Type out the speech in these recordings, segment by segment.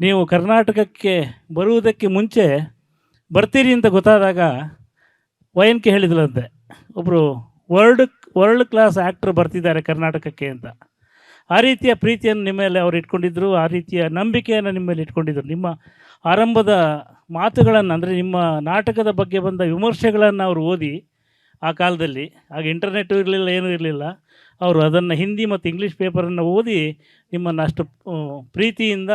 ನೀವು ಕರ್ನಾಟಕಕ್ಕೆ ಬರುವುದಕ್ಕೆ ಮುಂಚೆ ಬರ್ತೀರಿ ಅಂತ ಗೊತ್ತಾದಾಗ ವಯನ್ ಕೆ ಹೇಳಿದ್ರಂತೆ ಒಬ್ಬರು ವರ್ಲ್ಡ್ ವರ್ಲ್ಡ್ ಕ್ಲಾಸ್ ಆ್ಯಕ್ಟ್ರ್ ಬರ್ತಿದ್ದಾರೆ ಕರ್ನಾಟಕಕ್ಕೆ ಅಂತ. ಆ ರೀತಿಯ ಪ್ರೀತಿಯನ್ನು ನಿಮ್ಮ ಮೇಲೆ ಅವ್ರು ಇಟ್ಕೊಂಡಿದ್ದರು ಆ ರೀತಿಯ ನಂಬಿಕೆಯನ್ನು ನಿಮ್ಮ ಮೇಲೆ ಇಟ್ಕೊಂಡಿದ್ರು. ನಿಮ್ಮ ಆರಂಭದ ಮಾತುಗಳನ್ನು ಅಂದರೆ ನಿಮ್ಮ ನಾಟಕದ ಬಗ್ಗೆ ಬಂದ ವಿಮರ್ಶೆಗಳನ್ನು ಅವರು ಓದಿ ಆ ಕಾಲದಲ್ಲಿ, ಆಗ ಇಂಟರ್ನೆಟ್ ಇರಲಿಲ್ಲ, ಏನೂ ಇರಲಿಲ್ಲ. ಅವರು ಅದನ್ನು ಹಿಂದಿ ಮತ್ತು ಇಂಗ್ಲೀಷ್ ಪೇಪರನ್ನು ಓದಿ ನಿಮ್ಮನ್ನು ಅಷ್ಟು ಪ್ರೀತಿಯಿಂದ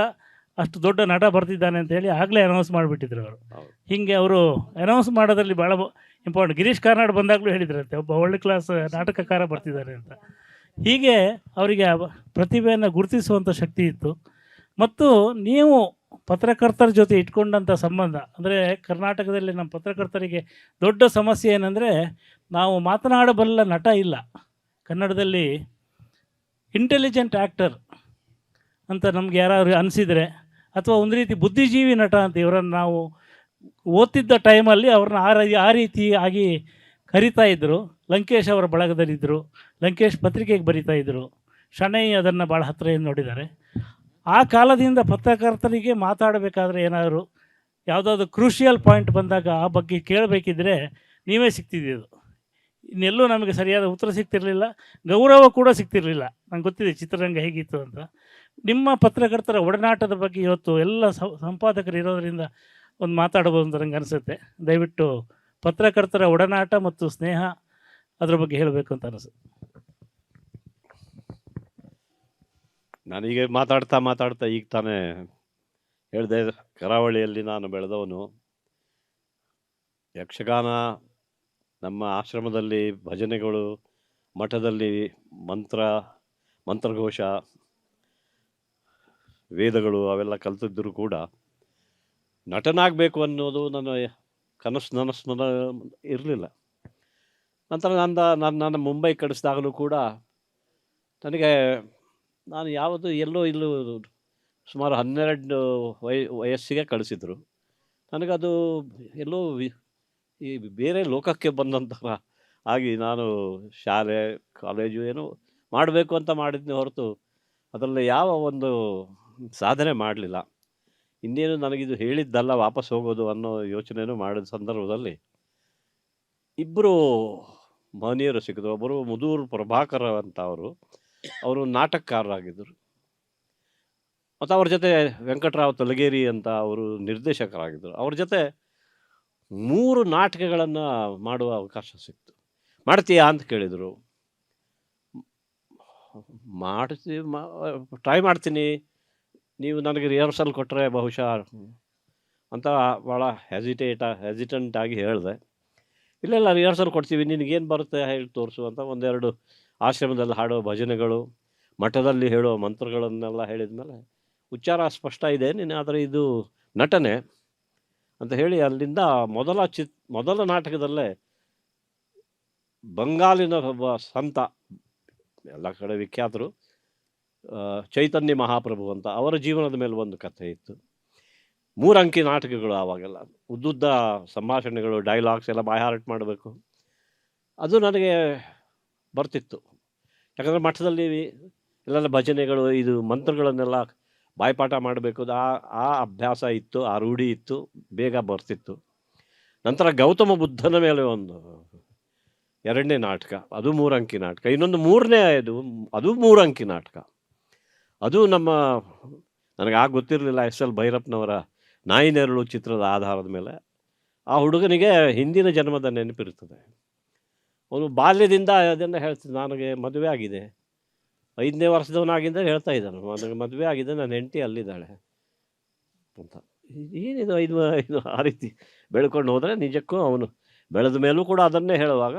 ಅಷ್ಟು ದೊಡ್ಡ ನಟ ಬರ್ತಿದ್ದಾನೆ ಅಂತ ಹೇಳಿ ಆಗಲೇ ಅನೌನ್ಸ್ ಮಾಡಿಬಿಟ್ಟಿದ್ರು ಅವರು. ಹೀಗೆ ಅವರು ಅನೌನ್ಸ್ ಮಾಡೋದ್ರಲ್ಲಿ ಭಾಳ ಇಂಪಾರ್ಟೆಂಟ್ ಗಿರೀಶ್ ಕಾರ್ನಾಡ್ ಬಂದಾಗಲೂ ಹೇಳಿದ್ರಂತೆ ಒಬ್ಬ ಒಳ್ಳೆ ಕ್ಲಾಸ್ ನಾಟಕಕಾರ ಬರ್ತಿದ್ದಾರೆ ಅಂತ. ಹೀಗೆ ಅವರಿಗೆ ಪ್ರತಿಭೆಯನ್ನು ಗುರುತಿಸುವಂಥ ಶಕ್ತಿ ಇತ್ತು. ಮತ್ತು ನೀವು ಪತ್ರಕರ್ತರ ಜೊತೆ ಇಟ್ಕೊಂಡಂಥ ಸಂಬಂಧ ಅಂದರೆ ಕರ್ನಾಟಕದಲ್ಲಿ ನಮ್ಮ ಪತ್ರಕರ್ತರಿಗೆ ದೊಡ್ಡ ಸಮಸ್ಯೆ ಏನಂದರೆ ನಾವು ಮಾತನಾಡಬಲ್ಲ ನಟ ಇಲ್ಲ. ಕನ್ನಡದಲ್ಲಿ ಇಂಟೆಲಿಜೆಂಟ್ ಆ್ಯಕ್ಟರ್ ಅಂತ ನಮ್ಗೆ ಯಾರಾದ್ರು ಅನಿಸಿದರೆ ಅಥವಾ ಒಂದು ರೀತಿ ಬುದ್ಧಿಜೀವಿ ನಟ ಅಂತ ಇವರನ್ನು ನಾವು ಓದ್ತಿದ್ದ ಟೈಮಲ್ಲಿ ಅವ್ರನ್ನ ಆ ರೀತಿ ಆ ರೀತಿ ಆಗಿ ಕರಿತಾ ಇದ್ದರು ಲಂಕೇಶ್ ಅವರ ಬಳಗದಲ್ಲಿದ್ದರು ಲಂಕೇಶ್ ಪತ್ರಿಕೆಗೆ ಬರಿತಾ ಇದ್ದರು ಶಣೈ ಅದನ್ನು ಭಾಳ ಹತ್ತಿರದಿಂದ ನೋಡಿದ್ದಾರೆ. ಆ ಕಾಲದಿಂದ ಪತ್ರಕರ್ತರಿಗೆ ಮಾತಾಡಬೇಕಾದ್ರೆ ಏನಾದರೂ ಯಾವುದಾದ್ರು ಕ್ರೂಷಿಯಲ್ ಪಾಯಿಂಟ್ ಬಂದಾಗ ಆ ಬಗ್ಗೆ ಕೇಳಬೇಕಿದ್ರೆ ನೀವೇ ಸಿಗ್ತಿದ್ದಿದ್ದು ಇನ್ನೆಲ್ಲೂ ನಮಗೆ ಸರಿಯಾದ ಉತ್ತರ ಸಿಗ್ತಿರಲಿಲ್ಲ. ಗೌರವ ಕೂಡ ಸಿಗ್ತಿರಲಿಲ್ಲ. ನಂಗೆ ಗೊತ್ತಿದೆ ಚಿತ್ರರಂಗ ಹೇಗಿತ್ತು ಅಂತ. ನಿಮ್ಮ ಪತ್ರಕರ್ತರ ಒಡನಾಟದ ಬಗ್ಗೆ ಇವತ್ತು ಎಲ್ಲ ಸಂಪಾದಕರು ಇರೋದರಿಂದ ಒಂದು ಮಾತಾಡ್ಬೋದು ಅಂತ ನಂಗೆ ಅನಿಸುತ್ತೆ. ದಯವಿಟ್ಟು ಪತ್ರಕರ್ತರ ಒಡನಾಟ ಮತ್ತು ಸ್ನೇಹ ಅದರ ಬಗ್ಗೆ ಹೇಳಬೇಕು ಅಂತ ಅನಿಸುತ್ತೆ. ನನಗೆ ಮಾತಾಡ್ತಾ ಮಾತಾಡ್ತಾ ಈಗ ತಾನೇ ಹೇಳಿದೆ, ಕರಾವಳಿಯಲ್ಲಿ ನಾನು ಬೆಳೆದವನು. ಯಕ್ಷಗಾನ ನಮ್ಮ ಆಶ್ರಮದಲ್ಲಿ ಭಜನೆಗಳು, ಮಠದಲ್ಲಿ ಮಂತ್ರ, ಮಂತ್ರಘೋಷ ವೇದಗಳು ಅವೆಲ್ಲ ಕಲಿತಿದ್ದರೂ ಕೂಡ ನಟನಾಗಬೇಕು ಅನ್ನೋದು ನನ್ನ ಕನಸು ನನಸು ಇರಲಿಲ್ಲ. ನಂತರ ನನ್ನ ನಾನು ನನ್ನ ಮುಂಬೈ ಕಳಿಸಿದಾಗಲೂ ಕೂಡ ನನಗೆ ನಾನು ಯಾವುದು ಎಲ್ಲೋ ಇಲ್ಲೂ ಸುಮಾರು ಹನ್ನೆರಡು ವಯ, ವಯಸ್ಸಿಗೆ ಕಳಿಸಿದ್ರು. ನನಗದು ಎಲ್ಲೋ ಈ ಬೇರೆ ಲೋಕಕ್ಕೆ ಬಂದಂತಹ ಆಗಿ ನಾನು ಶಾಲೆ, ಕಾಲೇಜು ಏನು ಮಾಡಬೇಕು ಅಂತ ಮಾಡಿದ್ದೆ ಹೊರತು ಅದರಲ್ಲಿ ಯಾವ ಒಂದು ಸಾಧನೆ ಮಾಡಲಿಲ್ಲ. ಇನ್ನೇನು ನನಗಿದು ಹೇಳಿದ್ದಲ್ಲ ವಾಪಸ್ ಹೋಗೋದು ಅನ್ನೋ ಯೋಚನೆನೂ ಮಾಡಿದ ಸಂದರ್ಭದಲ್ಲಿ ಇಬ್ಬರು ಮಹನೀಯರು ಸಿಕ್ಕಿದ್ರು. ಒಬ್ಬರು ಮುದೂರು ಪ್ರಭಾಕರ ಅಂತ ಅವರು. ಅವರು ನಾಟಕಕಾರರಾಗಿದ್ದರು. ಮತ್ತು ಅವ್ರ ಜೊತೆ ವೆಂಕಟರಾವ್ ತಲಗೇರಿ ಅಂತ ಅವರು ನಿರ್ದೇಶಕರಾಗಿದ್ದರು. ಅವ್ರ ಜೊತೆ ಮೂರು ನಾಟಕಗಳನ್ನು ಮಾಡುವ ಅವಕಾಶ ಸಿಕ್ತು. ಮಾಡ್ತೀಯಾ ಅಂತ ಕೇಳಿದರು. ಮಾಡ್ತೀವಿ ಟ್ರೈ ಮಾಡ್ತೀನಿ. ನೀವು ನನಗೆ ರಿಹರ್ಸಲ್ ಕೊಟ್ಟರೆ ಬಹುಶಃ ಅಂತ ಭಾಳ ಹೆಸಿಟೇಟ ಹೆಸಿಟೆಂಟ್ ಆಗಿ ಹೇಳಿದೆ. ಇಲ್ಲ ಇಲ್ಲ ರಿಹರ್ಸಲ್ ಕೊಡ್ತೀವಿ ನಿನಗೇನು ಬರುತ್ತೆ ಹೇಳಿ ತೋರಿಸು ಅಂತ ಒಂದೆರಡು ಆಶ್ರಮದಲ್ಲಿ ಹಾಡೋ ಭಜನೆಗಳು, ಮಠದಲ್ಲಿ ಹೇಳೋ ಮಂತ್ರಗಳನ್ನೆಲ್ಲ ಹೇಳಿದ ಮೇಲೆ ಉಚ್ಚಾರ ಸ್ಪಷ್ಟ ಇದೆ, ನೀನು ಆದರೆ ಇದು ನಟನೆ ಅಂತ ಹೇಳಿ ಅಲ್ಲಿಂದ ಮೊದಲ ಚಿತ್, ಮೊದಲ ನಾಟಕದಲ್ಲೇ ಬಂಗಾಲಿನ ಒಬ್ಬ ಸಂತ, ಎಲ್ಲ ಕಡೆ ವಿಖ್ಯಾತರು. ಚೈತನ್ಯ ಮಹಾಪ್ರಭು ಅಂತ ಅವರ ಜೀವನದ ಮೇಲೆ ಒಂದು ಕಥೆ ಇತ್ತು. ಮೂರಂಕಿ ನಾಟಕಗಳು ಆವಾಗೆಲ್ಲ. ಉದ್ದುದ್ದ ಸಂಭಾಷಣೆಗಳು ಡೈಲಾಗ್ಸ್ ಎಲ್ಲ ಬಾಯ್ಹಾರ್ಟ್ ಮಾಡಬೇಕು. ಅದು ನನಗೆ ಬರ್ತಿತ್ತು. ಯಾಕಂದರೆ ಮಠದಲ್ಲಿ ಎಲ್ಲ ಭಜನೆಗಳು, ಇದು ಮಂತ್ರಗಳನ್ನೆಲ್ಲ ಬಾಯ್ಪಾಠ ಮಾಡಬೇಕು. ಆ ಆ ಅಭ್ಯಾಸ ಇತ್ತು, ಆ ರೂಢಿ ಇತ್ತು, ಬೇಗ ಬರ್ತಿತ್ತು. ನಂತರ ಗೌತಮ ಬುದ್ಧನ ಮೇಲೆ ಒಂದು ಎರಡನೇ ನಾಟಕ, ಅದು ಮೂರಂಕಿ ನಾಟಕ. ಇನ್ನೊಂದು ಮೂರನೇ ಇದು ಅದು ಮೂರಂಕಿ ನಾಟಕ. ಅದು ನಮ್ಮ ನನಗೆ ಆಗ ಗೊತ್ತಿರಲಿಲ್ಲ ಎಸ್ ಎಲ್ ಭೈರಪ್ಪನವರ ನಾಯಿನೆರಳು ಚಿತ್ರದ ಆಧಾರದ ಮೇಲೆ. ಆ ಹುಡುಗನಿಗೆ ಹಿಂದಿನ ಜನ್ಮದ ನೆನಪಿರುತ್ತದೆ. ಅವನು ಬಾಲ್ಯದಿಂದ ಅದನ್ನು ಹೇಳ್ತಿದ್ದ, ನನಗೆ ಮದುವೆ ಆಗಿದೆ. ಐದನೇ ವರ್ಷದವನಾಗಿದ್ದ ಹೇಳ್ತಾ ಇದ್ದಾನೆ. ನನಗೆ ಮದುವೆ ಆಗಿದೆ, ನನ್ನ ಹೆಂಡತಿ ಅಲ್ಲಿದ್ದಾಳೆ. ಅಂತ. ಏನಿದು ಐದು ಇದು ಆ ರೀತಿ ಬೆಳ್ಕೊಂಡು ಹೋದರೆ ನಿಜಕ್ಕೂ ಅವನು ಬೆಳೆದ ಮೇಲೂ ಕೂಡ ಅದನ್ನೇ ಹೇಳುವಾಗ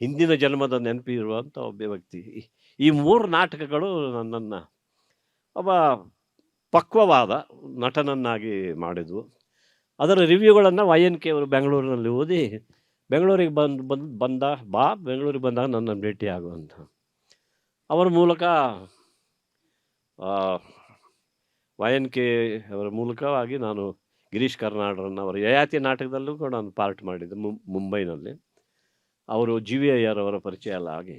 ಹಿಂದಿನ ಜನ್ಮದ ನೆನಪಿರುವಂಥ ಒಬ್ಬ ವ್ಯಕ್ತಿ. ಈ ಮೂರು ನಾಟಕಗಳು ನನ್ನನ್ನು ಒಬ್ಬ ಪಕ್ವವಾದ ನಟನನ್ನಾಗಿ ಮಾಡಿದ್ವು. ಅದರ ರಿವ್ಯೂಗಳನ್ನು ವೈ ಎನ್ ಕೆ ಅವರು ಬೆಂಗಳೂರಿನಲ್ಲಿ ಓದಿ, ಬೆಂಗಳೂರಿಗೆ ಬಂದು ಬಂದು, ಬಂದ, ಬಾ, ಬೆಂಗಳೂರಿಗೆ ಬಂದಾಗ ನನ್ನ ಭೇಟಿ ಆಗುವಂಥ ಅವರ ಮೂಲಕ ವೈ ಎನ್ ಕೆ ಅವರ ಮೂಲಕವಾಗಿ ನಾನು ಗಿರೀಶ್ ಕರ್ನಾಡರನ್ನು, ಅವರ ಯಯಾತಿ ನಾಟಕದಲ್ಲೂ ಕೂಡ ನಾನು ಪಾರ್ಟ್ ಮಾಡಿದ್ದೆ ಮುಂಬೈನಲ್ಲಿ. ಅವರು ಜಿ ವಿ ಅಯ್ಯರ್ ಅವರ ಪರಿಚಯ ಎಲ್ಲ ಆಗಿ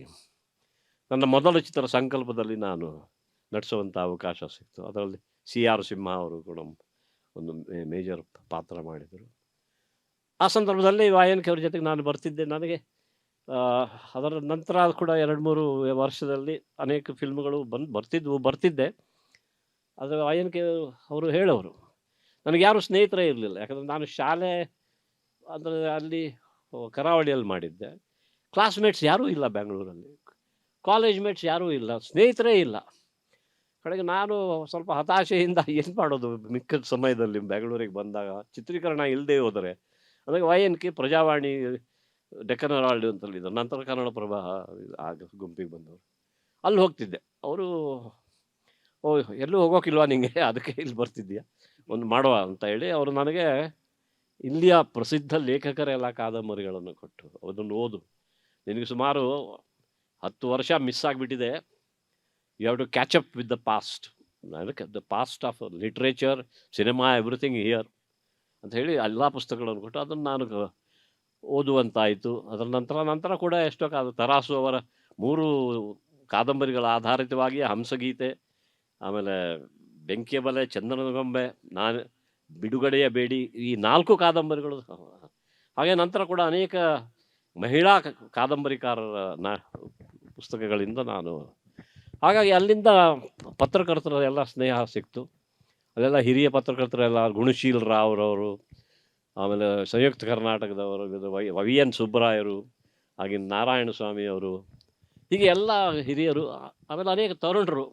ನನ್ನ ಮೊದಲ ಚಿತ್ರ ಸಂಕಲ್ಪದಲ್ಲಿ ನಾನು ನಟಿಸುವಂಥ ಅವಕಾಶ ಸಿಕ್ತು. ಅದರಲ್ಲಿ ಸಿ ಆರ್ ಸಿಂಹ ಅವರು ಕೂಡ ಒಂದು ಮೇಜರ್ ಪಾತ್ರ ಮಾಡಿದರು. ಆ ಸಂದರ್ಭದಲ್ಲಿ ವಾಯನ್ಕೆ ಅವ್ರ ಜೊತೆಗೆ ನಾನು ಬರ್ತಿದ್ದೆ. ನನಗೆ ಅದರ ನಂತರ ಕೂಡ ಎರಡು ಮೂರು ವರ್ಷದಲ್ಲಿ ಅನೇಕ ಫಿಲ್ಮ್ಗಳು ಬಂದು ಬರ್ತಿದ್ವು, ಬರ್ತಿದ್ದೆ. ಆದರೆ ವಾಯನ್ಕೆ ಅವರು ಹೇಳೋರು, ನನಗೆ ಯಾರು ಸ್ನೇಹಿತರೇ ಇರಲಿಲ್ಲ. ಯಾಕಂದರೆ ನಾನು ಶಾಲೆ, ಅಂದರೆ ಅಲ್ಲಿ ಕರಾವಳಿಯಲ್ಲಿ ಮಾಡಿದ್ದೆ. ಕ್ಲಾಸ್ಮೇಟ್ಸ್ ಯಾರೂ ಇಲ್ಲ ಬೆಂಗಳೂರಲ್ಲಿ ಕಾಲೇಜ್ ಮೇಟ್ಸ್ ಯಾರೂ ಇಲ್ಲ. ಸ್ನೇಹಿತರೇ ಇಲ್ಲ. ಕಡೆಗೆ ನಾನು ಸ್ವಲ್ಪ ಹತಾಶೆಯಿಂದ ಏನು ಮಾಡೋದು ಮಿಕ್ಕ ಸಮಯದಲ್ಲಿ ಬೆಂಗಳೂರಿಗೆ ಬಂದಾಗ ಚಿತ್ರೀಕರಣ ಇಲ್ಲದೆ ಹೋದರೆ ಅದಕ್ಕೆ Y N K Prajavani Deccan Herald ಅಂತಲ್ಲಿದ್ದರು ನಂತರ ಕನ್ನಡ ಪ್ರಭಾ ಆಗ ಗುಂಪಿಗೆ ಬಂದವರು. ಅಲ್ಲಿ ಹೋಗ್ತಿದ್ದೆ. ಅವರು, ಓ, ಎಲ್ಲೂ ಹೋಗೋಕ್ಕಿಲ್ವಾ ನಿಂಗೆ? ಅದಕ್ಕೆ ಇಲ್ಲಿ ಬರ್ತಿದ್ದೀಯಾ? ಒಂದು ಮಾಡುವ ಅಂತ ಹೇಳಿ ಅವರು ನನಗೆ ಇಲ್ಲಿಯ ಪ್ರಸಿದ್ಧ ಲೇಖಕರೆಲ್ಲ ಕಾದಂಬರಿಗಳನ್ನು ಕೊಟ್ಟು ಅದನ್ನು ಓದು. ನಿನಗೆ ಸುಮಾರು ಹತ್ತು ವರ್ಷ ಮಿಸ್ ಆಗಿಬಿಟ್ಟಿದೆ. You have to catch up with the past ಅದಕ್ಕೆ the past of literature cinema everything here ಅಂತ ಹೇಳಿ ಎಲ್ಲ ಪುಸ್ತಕಗಳನ್ನು ಕೊಟ್ಟು ಅದನ್ನು ನಾನು ಓದುವಂತಾಯಿತು. ಅದರ ನಂತರ ನಂತರ ಕೂಡ ಎಷ್ಟೋ ಕಾದ ತರಾಸು ಅವರ ಮೂರು ಕಾದಂಬರಿಗಳ ಆಧಾರಿತವಾಗಿ ಹಂಸಗೀತೆ, ಆಮೇಲೆ ಬೆಂಕಿಯ ಬಲೆ ಚಂದನದ ಗೊಂಬೆ ನಾನು ಬಿಡುಗಡೆಯ ಬೇಡಿ, ಈ ನಾಲ್ಕು ಕಾದಂಬರಿಗಳು ಹಾಗೆ ನಂತರ ಕೂಡ ಅನೇಕ ಮಹಿಳಾ ಕಾದಂಬರಿಕಾರರ ನಾ ಪುಸ್ತಕಗಳಿಂದ ನಾನು ಹಾಗಾಗಿ ಅಲ್ಲಿಂದ ಪತ್ರಕರ್ತರ ಎಲ್ಲ ಸ್ನೇಹ ಸಿಕ್ತು. ಅಲ್ಲೆಲ್ಲ ಹಿರಿಯ ಪತ್ರಕರ್ತರೆಲ್ಲ ಗುಣಶೀಲ್ ರಾವ್ರವರು, ಆಮೇಲೆ ಸಂಯುಕ್ತ ಕರ್ನಾಟಕದವರು ವಿ ಎನ್ ಸುಬ್ಬರಾಯರು, ಹಾಗೆ ನಾರಾಯಣ ಸ್ವಾಮಿಯವರು, ಹೀಗೆ ಎಲ್ಲ ಹಿರಿಯರು, ಆಮೇಲೆ ಅನೇಕ ತರುಣರು.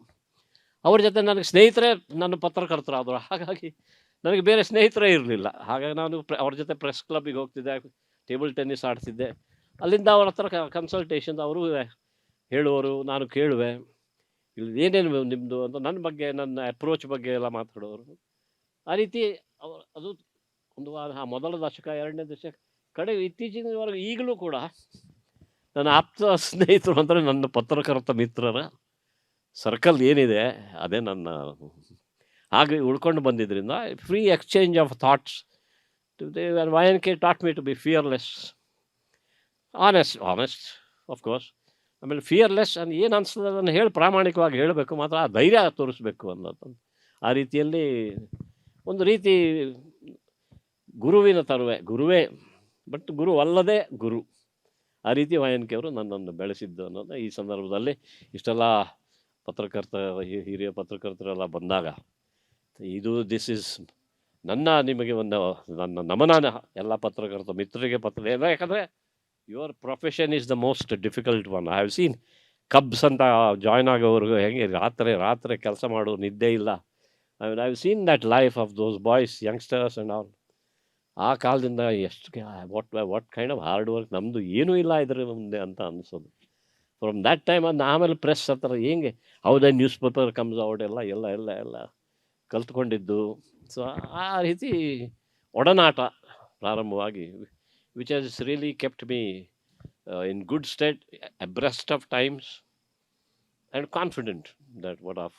ಅವ್ರ ಜೊತೆ ನನಗೆ ಸ್ನೇಹಿತರೇ ನನ್ನ ಪತ್ರಕರ್ತರಾದರು. ಹಾಗಾಗಿ ನನಗೆ ಬೇರೆ ಸ್ನೇಹಿತರೇ ಇರಲಿಲ್ಲ. ಹಾಗಾಗಿ ನಾನು ಪ್ರ ಅವ್ರ ಜೊತೆ ಪ್ರೆಸ್ ಕ್ಲಬ್ಬಿಗೆ ಹೋಗ್ತಿದ್ದೆ, ಟೇಬಲ್ ಟೆನ್ನಿಸ್ ಆಡ್ತಿದ್ದೆ. ಅಲ್ಲಿಂದ ಅವ್ರ ಹತ್ರ ಕನ್ಸಲ್ಟೇಷನ್ ಅವರು ಹೇಳುವರು, ನಾನು ಕೇಳುವೆ. ಇಲ್ಲಿ ಏನೇನು ನಿಮ್ಮದು ಅಂತ ನನ್ನ ಬಗ್ಗೆ, ನನ್ನ ಅಪ್ರೋಚ್ ಬಗ್ಗೆ ಎಲ್ಲ ಮಾತಾಡೋರು. ಆ ರೀತಿ ಅದು ಒಂದು ವಾರ ಮೊದಲ ದಶಕ, ಎರಡನೇ ದಶಕ ಕಡೆ ಇತ್ತೀಚಿನವರೆಗೂ ಈಗಲೂ ಕೂಡ ನನ್ನ ಆಪ್ತ ಸ್ನೇಹಿತರು ಅಂದರೆ ನನ್ನ ಪತ್ರಕರ್ತ ಮಿತ್ರರ ಸರ್ಕಲ್ ಏನಿದೆ, ಅದೇ ನನ್ನ ಹಾಗೆ ಉಳ್ಕೊಂಡು ಬಂದಿದ್ದರಿಂದ free exchange of thoughts Y N K taught me to be fearless honest honest course ಆಮೇಲೆ ಫಿಯರ್ಲೆಸ್ ಅನ್ ಏನು ಅನಿಸ್ತದೆ ಅದನ್ನು ಹೇಳಿ ಪ್ರಾಮಾಣಿಕವಾಗಿ ಹೇಳಬೇಕು ಮಾತ್ರ, ಆ ಧೈರ್ಯ ತೋರಿಸ್ಬೇಕು ಅನ್ನೋದು. ಆ ರೀತಿಯಲ್ಲಿ ಒಂದು ರೀತಿ ಗುರುವಿನ ತರುವೆ, ಗುರುವೇ, ಬಟ್ ಗುರು ಅಲ್ಲದೆ ಗುರು. ಆ ರೀತಿ ವಾಯನ್ಕೆ ಅವರು ನನ್ನನ್ನು ಬೆಳೆಸಿದ್ದು ಅನ್ನೋದು ಈ ಸಂದರ್ಭದಲ್ಲಿ. ಇಷ್ಟೆಲ್ಲ ಪತ್ರಕರ್ತ ಹಿರಿಯ ಪತ್ರಕರ್ತರೆಲ್ಲ ಬಂದಾಗ, ಇದು ದಿಸ್ ಇಸ್ ನನ್ನ ನಿಮಗೆ ಒಂದು ನನ್ನ ನಮನ, ಎಲ್ಲ ಪತ್ರಕರ್ತ ಮಿತ್ರರಿಗೆ ಪತ್ರ ಏನೋ ಯಾಕಂದರೆ your profession is the most difficult one I have seen cubs ಅಂತ ಜಾಯ್ನ್ ಆಗೋವ್ರಿಗೂ ಹೆಂಗೆ ರಾತ್ರಿ ರಾತ್ರಿ ಕೆಲಸ ಮಾಡೋ, ನಿದ್ದೆ ಇಲ್ಲ. I I have seen that life of those boys youngsters and all ಆ ಕಾಲದಿಂದ ಎಷ್ಟು what what kind of hard work ನಮ್ಮದು ಏನೂ ಇಲ್ಲ ಇದ್ರ ಮುಂದೆ ಅಂತ ಅನಿಸೋದು. ಫ್ರಮ್ ದ್ಯಾಟ್ ಟೈಮ್ ಅದು ಆಮೇಲೆ ಪ್ರೆಸ್ ಹತ್ರ ಹೆಂಗೆ, ಹೌದೇ ನ್ಯೂಸ್ ಪೇಪರ್ ಕಮ್ಸ್ ಔಟ್ ಎಲ್ಲ ಎಲ್ಲ ಎಲ್ಲ ಎಲ್ಲ ಕಲ್ತ್ಕೊಂಡಿದ್ದು. ಸೊ ಆ ರೀತಿ ಒಡನಾಟ ಪ್ರಾರಂಭವಾಗಿ which in really stead, abreast in good state confident of times and confident you what of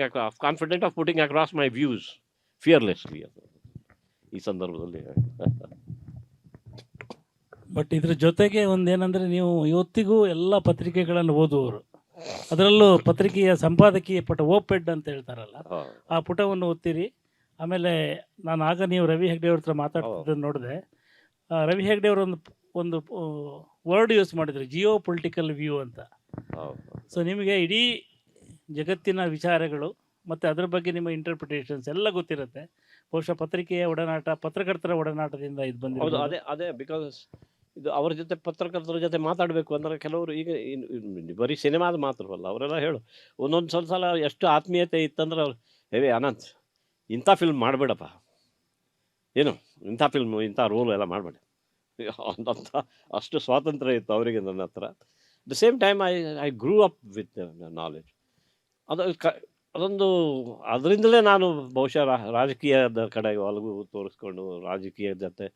across, confident of putting across my views fearlessly. ಈ ಸಂದರ್ಭದಲ್ಲಿ. ಬಟ್ ಇದ್ರ ಜೊತೆಗೆ ಒಂದೇನಂದ್ರೆ ನೀವು ಇವತ್ತಿಗೂ ಎಲ್ಲ ಪತ್ರಿಕೆಗಳನ್ನು ಓದುವವರು. ಅದರಲ್ಲೂ ಪತ್ರಿಕೆಯ ಸಂಪಾದಕೀಯ ಪುಟ ಓಪೆಡ್ ಅಂತ ಹೇಳ್ತಾರಲ್ಲ ಆ, ಆ ಪುಟವನ್ನು ಓದ್ತೀರಿ. ಆಮೇಲೆ ನಾನು ಆಗ ನೀವು ರವಿ ಹೆಗ್ಡೆ ಅವ್ರ ಹತ್ರ ಮಾತಾಡ್ತಿದ್ದನ್ನು ನೋಡಿದೆ. ರವಿ ಹೆಗ್ಡೆ ಅವರು ಒಂದು ಒಂದು ವರ್ಡ್ ಯೂಸ್ ಮಾಡಿದ್ರು ಜಿಯೋ ಪೊಲಿಟಿಕಲ್ ವ್ಯೂ ಅಂತ. ಸೊ ನಿಮಗೆ ಇಡೀ ಜಗತ್ತಿನ ವಿಚಾರಗಳು ಮತ್ತು ಅದ್ರ ಬಗ್ಗೆ ನಿಮ್ಮ ಇಂಟರ್ಪ್ರಿಟೇಷನ್ಸ್ ಎಲ್ಲ ಗೊತ್ತಿರುತ್ತೆ. ಬಹುಶಃ ಪತ್ರಿಕೆಯ ಒಡನಾಟ ಪತ್ರಕರ್ತರ ಒಡನಾಟದಿಂದ ಇದು ಹೌದು ಅದೇ ಅದೇ ಬಿಕಾಸ್ ಇದು ಅವ್ರ ಜೊತೆ ಪತ್ರಕರ್ತರ ಜೊತೆ ಮಾತಾಡಬೇಕು ಅಂದರೆ ಕೆಲವರು ಈಗ ಬರೀ ಸಿನಿಮಾದ ಮಾತ್ರವಲ್ಲ ಅವರೆಲ್ಲ ಹೇಳು. ಒಂದೊಂದು ಸ್ವಲ್ಪ ಸಲ ಎಷ್ಟು ಆತ್ಮೀಯತೆ ಇತ್ತಂದ್ರೆ ಅವ್ರು ಹೇವಿ ಅನಂತ್ ಇಂಥ ಫಿಲ್ಮ್ ಮಾಡಬೇಡಪ್ಪ. ಏನು, ಇಂಥ ಫಿಲ್ಮ್ ಇಂಥ ರೋಲು ಎಲ್ಲ ಮಾಡಬೇಡಿ. ಅಂತ ಅಷ್ಟು ಸ್ವಾತಂತ್ರ್ಯ ಇತ್ತು ಅವರಿಗೆ ನನ್ನ ಹತ್ರ. The same time I I grew up with knowledge ಅದು ಕ, ಅದೊಂದು, ಅದರಿಂದಲೇ ನಾನು ಬಹುಶಃ ರಾಜಕೀಯದ ಕಡೆ ಒಲವು ತೋರಿಸ್ಕೊಂಡು ರಾಜಕೀಯದ ಜೊತೆ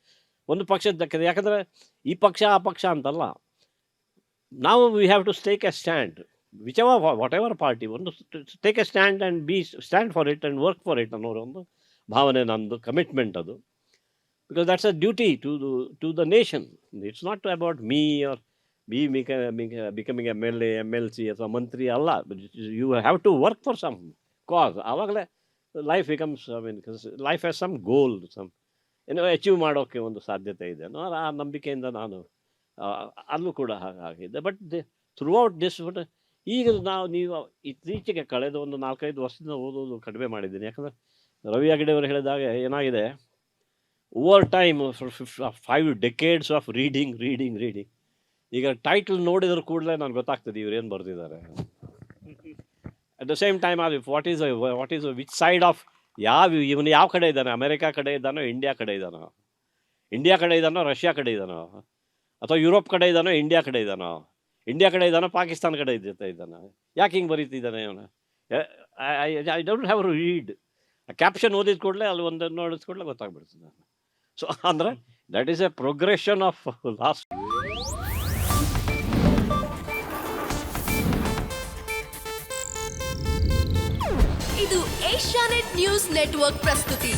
ಒಂದು ಪಕ್ಷದ ಯಾಕಂದರೆ ಈ ಪಕ್ಷ, ಆ ಪಕ್ಷ ಅಂತಲ್ಲ. ನಾವು we have to stake a stand whichever whatever party ಒಂದು take a stand and be stand for it and work for it ಅನ್ನೋರು ಒಂದು ಭಾವನೆ, ನಂದು ಕಮಿಟ್ಮೆಂಟ್ ಅದು. A duty to to the nation it's not about me or be becoming M L A M L C ಅಥವಾ ಮಂತ್ರಿ ಅಲ್ಲ you have to work for some cause ಆವಾಗಲೇ life becomes I mean life has some goal some ಏನೋ achieve ಮಾಡೋಕ್ಕೆ ಒಂದು ಸಾಧ್ಯತೆ ಇದೆ. ಆ ನಂಬಿಕೆಯಿಂದ ನಾನು ಅಲ್ಲೂ ಕೂಡ ಹಾಗೆ ಆಗಿದ್ದೆ but throughout this but ಈಗ ನಾವು, ನೀವು ಇತ್ತೀಚೆಗೆ ಕಳೆದ ಒಂದು ನಾಲ್ಕೈದು ವರ್ಷದಿಂದ ಓದೋದು ಕಡಿಮೆ ಮಾಡಿದ್ದೀನಿ. ಯಾಕಂದರೆ ರವಿ ಹೆಗಡೆ ಅವರು ಹೇಳಿದಾಗ ಏನಾಗಿದೆ? Over time five decades of reading reading reading ಈಗ ಟೈಟಲ್ ನೋಡಿದ್ರ ಕೂಡಲೇ ನನಗೆ ಗೊತ್ತಾಗ್ತದೆ ಇವ್ರು ಏನು ಬರೆದಿದ್ದಾರೆ ಅಟ್ ದ ಸೇಮ್ ಟೈಮ್ ಅದು what is what is which side of ಯಾವ, ಇವನು ಯಾವ ಕಡೆ ಇದ್ದಾನೆ? ಅಮೆರಿಕಾ ಕಡೆ ಇದ್ದಾನೋ ಇಂಡಿಯಾ ಕಡೆ ಇದ್ದಾನೋ? ಇಂಡಿಯಾ ಕಡೆ ಇದ್ದಾನೋ ರಷ್ಯಾ ಕಡೆ ಇದ್ದಾನೋ? ಅಥವಾ ಯುರೋಪ್ ಕಡೆ ಇದ್ದಾನೋ ಇಂಡಿಯಾ ಕಡೆ ಇದ್ದಾನೋ? ಇಂಡಿಯಾ ಕಡೆ ಇದ್ದಾನೋ ಪಾಕಿಸ್ತಾನ ಕಡೆ ಇದ್ದ, ಇದ್ದಾನೆ? ಯಾಕೆ ಹಿಂಗೆ ಬರೀತಿದ್ದಾನೆ ಇವನು I don't have read caption ಓದಿದ ಕೂಡಲೇ ಅಲ್ಲಿ ಒಂದನ್ನು ನೋಡಿದ ಕೂಡಲೇ ಗೊತ್ತಾಗ್ಬಿಡ್ತದೆ. ಸೊ ಅಂದರೆ that is a progression of last ಇದು ಏಷ್ಯಾನೆಟ್ ನ್ಯೂಸ್ ನೆಟ್ವರ್ಕ್ ಪ್ರಸ್ತುತಿ.